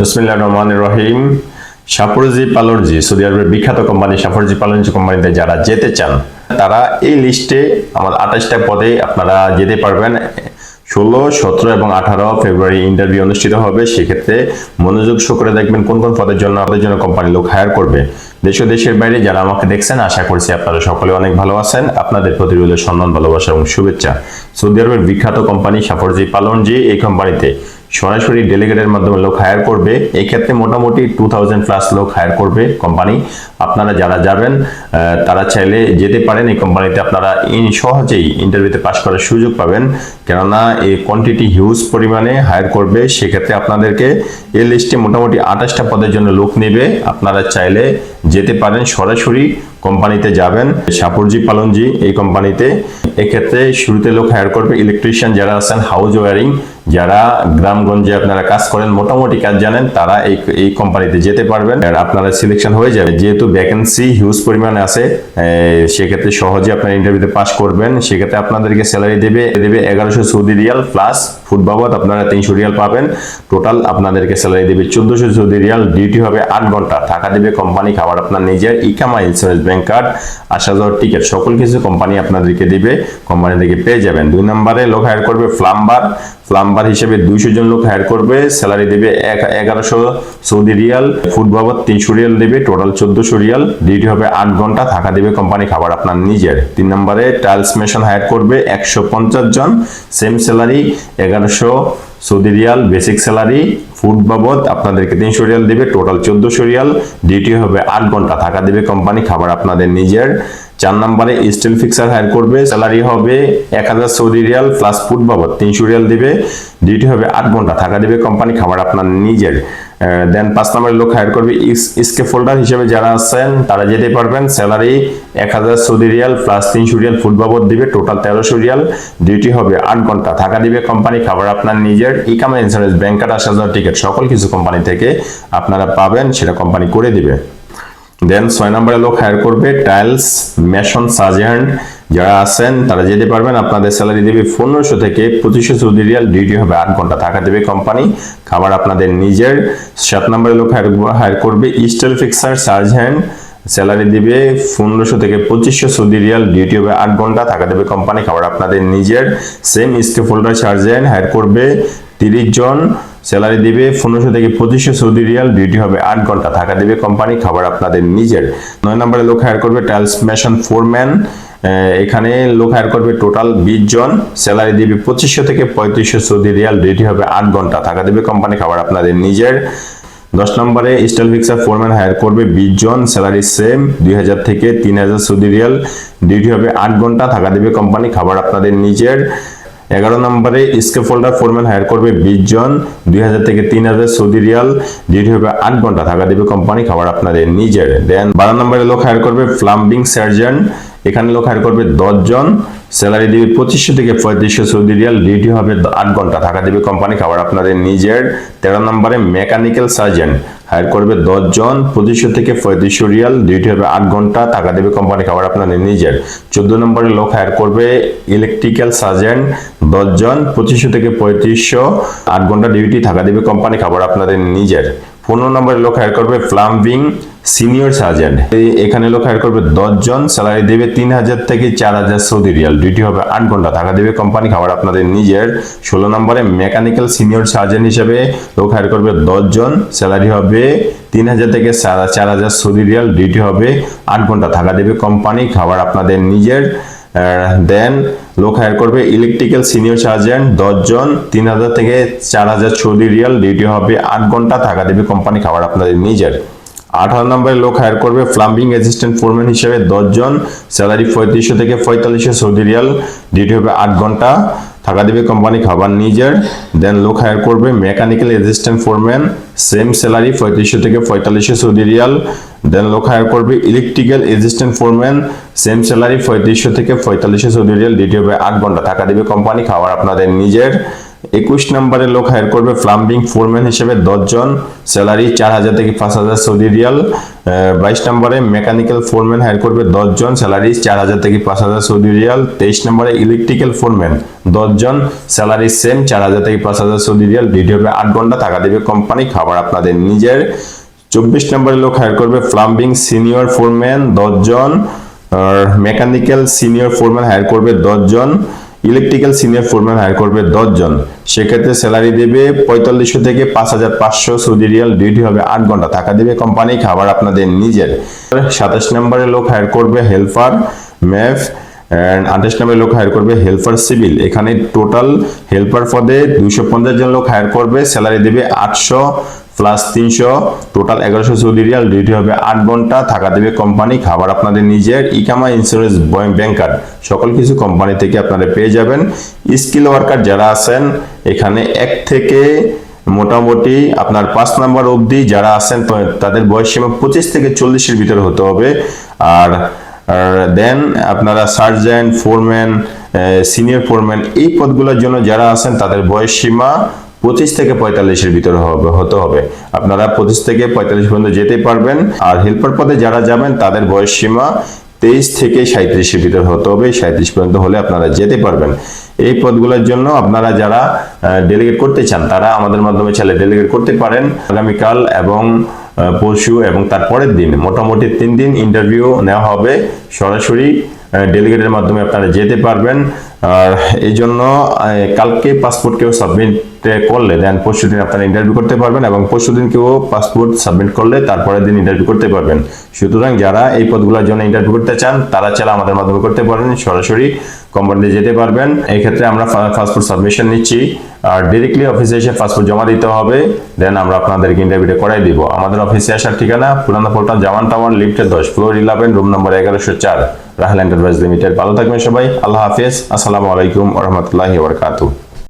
বিসমিল্লাহ রহমান রহিম। সাফরজি পালরজি, সৌদি আরবের বিখ্যাত কোম্পানি সাফরজি পালরজি কোম্পানিতে যারা যেতে চান, তারা এই লিস্টে আমার আঠাশটা পদে আপনারা যেতে পারবেন। ষোলো, সতেরো এবং আঠারো ফেব্রুয়ারি ইন্টারভিউ অনুষ্ঠিত হবে। সেক্ষেত্রে মনোযোগ করে দেখবেন কোন কোন পদের জন্য আপনাদের জন্য কোম্পানি লোক হায়ার করবে। দেশ ও দেশের বাইরে যারা আমাকে দেখছেন, আশা করছি আপনারা সকলে অনেক ভালো আছেন। আপনাদের প্রতি রইল সম্মান, ভালোবাসা এবং শুভেচ্ছা। সৌদি আরবের বিখ্যাত কোম্পানি সাফরজি পালনজি এই কোম্পানিতে সরাসরি ডেলিগেটের মাধ্যমে লোক হায়ার করবে। এই ক্ষেত্রে মোটামুটি টু থাউজেন্ড প্লাস লোক হায়ার করবে কোম্পানি আপনারা যারা যাবেন তারা চাইলে যেতে পারেন। এই কোম্পানিতে আপনারা ইন সহজেই ইন্টারভিউতে পাশ করার সুযোগ পাবেন। কেননা এই কোয়ান্টিটি হিউজ পরিমাণে হায়ার করবে। সেক্ষেত্রে আপনাদেরকে এই লিস্টে মোটামুটি আঠাশটা পদের জন্য লোক নেবে। আপনারা চাইলে যেতে পারেন। সরাসরি কোম্পানিতে যাবেন। সাপুরজি পালনজি এই কোম্পানিতে এক্ষেত্রে শুরুতে লোক হায়ার করবে। ইলেকট্রিশিয়ান যারা আছেন হাউস ওয়ারিং যারা গ্রামগঞ্জে আপনারা কাজ করেন, মোটামুটি কাজ জানেন, তারা এই এই কোম্পানিতে যেতে পারবেন। আর আপনারা সিলেকশন হয়ে যাবে। যেহেতু ভ্যাকেন্সি হিউজ পরিমাণে আছে সেক্ষেত্রে সহজে আপনারা ইন্টারভিউতে পাস করবেন। সেক্ষেত্রে আপনাদেরকে স্যালারি দেবে দেবে এগারোশো সৌদি রিয়াল প্লাস ফুড বাবদ আপনারা তিনশো রিয়াল পাবেন। টোটাল আপনাদেরকে স্যালারি দেবে চোদ্দশো সৌদি রিয়াল ডিউটি হবে আট ঘণ্টা। টাকা দেবে কোম্পানি খাবার আপনার নিজের ইকামা ইন্স্যুরেন্স ব্যাংক কার্ড আসা যাওয়ার টিকিট সকল কিছু কোম্পানি আপনাদেরকে দিবে। কোম্পানি থেকে পেয়ে যাবেন। দুই নম্বরে লোক হায়ার করবে ফ্লাম্বার প্লাম্বার হিসেবে দুইশো জন লোক হায়ার করবে। স্যালারি দেবে এগারোশো সৌদি রিয়াল। ফুড বাবদ তিনশো রিয়াল দেবে টোটাল চোদ্দশো রিয়াল। ডিউটি হবে আট ঘণ্টা। থাকা দেবে কোম্পানি খাবার আপনার নিজের। তিন নম্বরে টাইলস মেশন হায়ার করবে একশো পঞ্চাশ জন। সেম স্যালারি এগারোশো Saudi riyal basic salary food বাবদ আপনাদেরকে তিনশো রিয়াল দেবে টোটাল চোদ্দোশো রিয়াল। ডিউটি হবে আট ঘণ্টা, থাকা দেবে কোম্পানি খাবার আপনাদের নিজের। চার নম্বরে স্টিল ফিক্সার হায়ার করবে স্যালারি হবে এক হাজার সৌদি রিয়াল প্লাস ফুড বাবদ তিনশো রিয়াল দেবে। ডিউটি হবে আট ঘণ্টা, থাকা দেবে কোম্পানি খাবার আপনার নিজের। দেন পাঁচ নম্বরের লোক হায়ার করবে স্কে ফোল্ডার হিসেবে যারা আছেন, তারা যেতে পারবেন। স্যালারি এক হাজার সৌদি রিয়াল প্লাস তিনশো রিয়াল ফুড বাবদ দিবে টোটাল তেরোশো রিয়াল। ডিউটি হবে আট ঘণ্টা। থাকা দিবে কোম্পানি খাবার আপনার নিজের। ইকামা ইন্স্যুরেন্স ব্যাংকার আসার আসা যাওয়ার টিকিট সকল কিছু কোম্পানি থেকে আপনারা পাবেন, সেটা কোম্পানি করে দিবে। দেন ছয় নম্বরে লোক হায়ার করবে টাইলস মেশন সার্জেন্ট যারা আছেন, তারা যেতে পারবেন। আপনাদের স্যালারি দেবে পনেরোশো থেকে পঁচিশশো সৌদি রিয়াল ডিউটি হবে আট ঘণ্টা থাকা দেবে কোম্পানি খাবার আপনাদের নিজের। সাত নম্বরে লোক হায়ার করবে স্টিল ফিক্সার সার্জেন্ট স্যালারি দিবে পনেরোশো থেকে পঁচিশশো সৌদি রিয়াল ডিউটি হবে আট ঘণ্টা থাকা দেবে কোম্পানি খাবার আপনাদের নিজের। Same scaffolder sergeant hire করবে তিরিশ জন। স্যালারি দিবে পনেরোশো থেকে পঁচিশশো সৌদি রিয়াল ডিউটি হবে আট ঘণ্টা। থাকা দিবে কোম্পানি খাবার আপনাদের নিজের। নয় নম্বরে লোক হায়ার করবে টাইলস মেশন ফোরম্যান এখানে লোক হায়ার করবে টোটাল বিশ জন। স্যালারি দিবে পঁচিশশো থেকে পঁয়ত্রিশশো সৌদি রিয়াল ডিউটি হবে আট ঘণ্টা। থাকা দিবে কোম্পানি খাবার আপনাদের নিজের। দশ নম্বরে স্টাইল ফিক্সার ফোরম্যান হায়ার করবে বিশ জন। স্যালারি সেম দুই হাজার থেকে তিন হাজার সৌদি রিয়াল ডিউটি হবে আট ঘণ্টা। থাকা দেবে কোম্পানি খাবার আপনাদের নিজের। এগারো নম্বরে স্কেফোল্ডার ফোরম্যান হায়ার করবে বিশ জন। দুই হাজার থেকে তিন হাজার সৌদি রিয়াল। ডিউটি হবে আট ঘণ্টা। থাকা দেবে কোম্পানি খাবার আপনাদের নিজের। দেন বারো নম্বরে লোক হায়ার করবে প্লাম্বিং সার্জন। এখানে লোক হায়ার করবে দশ জন। স্যালারি দিবে পঁচিশশো থেকে পঁয়ত্রিশশো সৌদি রিয়াল, ডিউটি হবে আট ঘণ্টা। থাকা দেবে কোম্পানি খাবার। আপনাদের নিজের তেরো নম্বরে মেকানিক্যাল সার্জন। হায়ার করবে দশজন, পঁচিশশো থেকে পঁয়ত্রিশশো রিয়াল, ডিউটি হবে আট ঘণ্টা। টাকা দেবে কোম্পানি খাবার, আপনাদের নিজের। চোদ্দ নম্বরে লোক হায়ার করবে ইলেকট্রিক্যাল সার্জেন্ট দশজন, পঁচিশশো থেকে পঁয়ত্রিশশো, আট ঘণ্টা ডিউটি। থাকা দেবে কোম্পানি খাবার, আপনাদের নিজের। পনেরো নম্বরে লোক হায়ার করবে প্লাম্বিং সিনিয়র সার্জেন্ট। এখানে লোক হায়ার করবে দশ জন স্যালারি দেবে তিন হাজার থেকে চার হাজার সৌদি রিয়াল। ডিউটি হবে আট ঘণ্টা। টাকা দেবে কোম্পানি খাবার আপনাদের নিজের। ষোলো নম্বরে মেকানিক্যাল সিনিয়র সার্জেন্ট হিসেবে লোক হায়ার করবে দশ জন স্যালারি হবে তিন হাজার থেকে চার হাজার সৌদি রিয়াল। ডিউটি হবে আট ঘণ্টা। থাকা দেবে কোম্পানি খাবার আপনাদের নিজের। দেন লোক হায়ার করবে ইলেকট্রিক্যাল সিনিয়র সার্জেন্ট দশজন। তিন হাজার থেকে চার হাজার সৌদি রিয়াল। ডিউটি হবে আট ঘণ্টা। থাকা দেবে কোম্পানি খাবার আপনাদের নিজের। আঠারো নম্বরে লোক হায়ার করবে প্লাম্বিং অ্যাসিস্ট্যান্ট ফোরম্যান হিসেবে দশ জন স্যালারি পঁয়ত্রিশশো থেকে পঁয়তাল্লিশশো সৌদি রিয়াল। ডিউটি হবে আট ঘণ্টা। থাকা দেবে কোম্পানি খাবার নিজের। দেন লোক হায়ার করবে mechanical assistant foreman same salary পঁয়ত্রিশশো থেকে পঁয়তাল্লিশশো সৌদি রিয়াল। দেন লোক হায়ার করবে electrical assistant foreman same salary পঁয়ত্রিশশো থেকে পঁয়তাল্লিশশো সৌদি রিয়াল। ডিউটি হবে আট ঘণ্টা। থাকা দেবে কোম্পানি খাবার আপনাদের নিজের। একুশ নম্বরে লোক হায়ার করবে প্লাম্বিং ফোরম্যান হিসেবে দশজন স্যালারি চার হাজার থেকে পাঁচ হাজার সৌদি রিয়াল। বাইশ নম্বরে মেকানিক্যাল ফোরম্যান হায়ার করবে দশজন স্যালারি চার হাজার থেকে পাঁচ হাজার সৌদি রিয়াল। তেইশ নম্বরে ইলেকট্রিক্যাল ফোরম্যান দশজন স্যালারি সেম চার হাজার থেকে পাঁচ হাজার সৌদি রিয়াল। ডিউটি হবে আট ঘণ্টা টাকা দেবে কোম্পানি খাবার আপনাদের নিজের। চব্বিশ নম্বরে লোক হায়ার করবে প্লাম্বিং সিনিয়র ফোরম্যান দশজন মেকানিক্যাল সিনিয়র ফোরম্যান হায়ার করবে দশজন। ইলেকট্রিক্যাল সিনিয়র ফোরম্যান হায়ার করবে দশজন। সেক্ষেত্রে স্যালারি দেবে পঁয়তাল্লিশশো থেকে পাঁচ হাজার পাঁচশো সৌদি রিয়াল, ডিউটি হবে আট ঘণ্টা। টাকা দেবে কোম্পানি, খাবার আপনাদের নিজের। সাতাশ নম্বরে লোক হায়ার করবে হেল্পার ম্যাফ অ্যান্ড আঠাশ নম্বরে লোক হায়ার করবে হেল্পার সিভিল। এখানে টোটাল হেল্পার পদে দুশো পঞ্চাশ জন লোক হায়ার করবে, স্যালারি দেবে আটশো প্লাস তিনশো, টোটাল এগারোশো সৌদি রিয়াল। ডিউটি হবে আট ঘণ্টা থাকা দেবে কোম্পানি। খাবার আপনাদের নিজের। ইকামা ইন্স্যুরেন্স ব্যাংক কার্ড সকল কিছু কোম্পানি থেকে আপনারা পেয়ে যাবেন। স্কিল ওয়ার্কার যারা আছেন, এখানে এক থেকে মোটামুটি আপনার পাঁচ নাম্বার অবধি যারা আছেন তাদের বয়স সীমা পঁচিশ থেকে চল্লিশের ভিতরে হতে হবে। আর দেন আপনারা সার্জেন্ট ফোরম্যান সিনিয়র ফোরম্যান এই পদগুলোর জন্য যারা আছেন, তাদের বয়স সীমা পঁচিশ থেকে পঁয়তাল্লিশের ভিতরে হবে, হতে হবে। আপনারা পঁচিশ থেকে পঁয়তাল্লিশ পর্যন্ত যেতে পারবেন। আর হেল্পার পদে যারা যাবেন, তাদের বয়স সীমা তেইশ থেকে সাঁত্রিশের ভিতরে হতে হবে। সাঁত্রিশ পর্যন্ত হলে আপনারা যেতে পারবেন। এই পদগুলোর জন্য আপনারা যারা ডেলিগেট করতে চান, তারা আমাদের মাধ্যমে চাইলে ডেলিগেট করতে পারেন। আগামীকাল এবং পরশু এবং তারপরের দিন, মোটামুটি তিন দিন ইন্টারভিউ নেওয়া হবে। সরাসরি ডেলিগেটের মাধ্যমে আপনারা যেতে পারবেন। আর এই জন্য কালকে পাসপোর্ট কেউ সাবমিট করলে দেন পরশু দিন আপনারা ইন্টারভিউ করতে পারবেন এবং পরশু দিন কেউ পাসপোর্ট সাবমিট করলে তারপরের দিন ইন্টারভিউ করতে পারবেন। সুতরাং যারা এই পদগুলোর জন্য ইন্টারভিউ করতে চান, তারা চাইলে আমাদের মাধ্যমে করতে পারেন, সরাসরি কোম্পানিতে যেতে পারবেন। এই ক্ষেত্রে আমরা পাসপোর্ট সাবমিশন নিচ্ছি। আর ডিরেক্টলি অফিসে এসে পাসপোর্ট জমা দিতে হবে দেন আমরা আপনাদেরকে ইন্টারভিউটা করাই দিব। আমাদের অফিসে আসার ঠিকানা, পুরানো পল্টন জামান টাওয়ার লিফটের দশ ফ্লোর ইলেভেন রুম নম্বর এগারোশো চার। Rahal enterprise limited. ভালো থাকবেন সবাই। আল্লাহ হাফিজ। আসসালামু আলাইকুম রহমতুল্লাহি বারকাতুহ।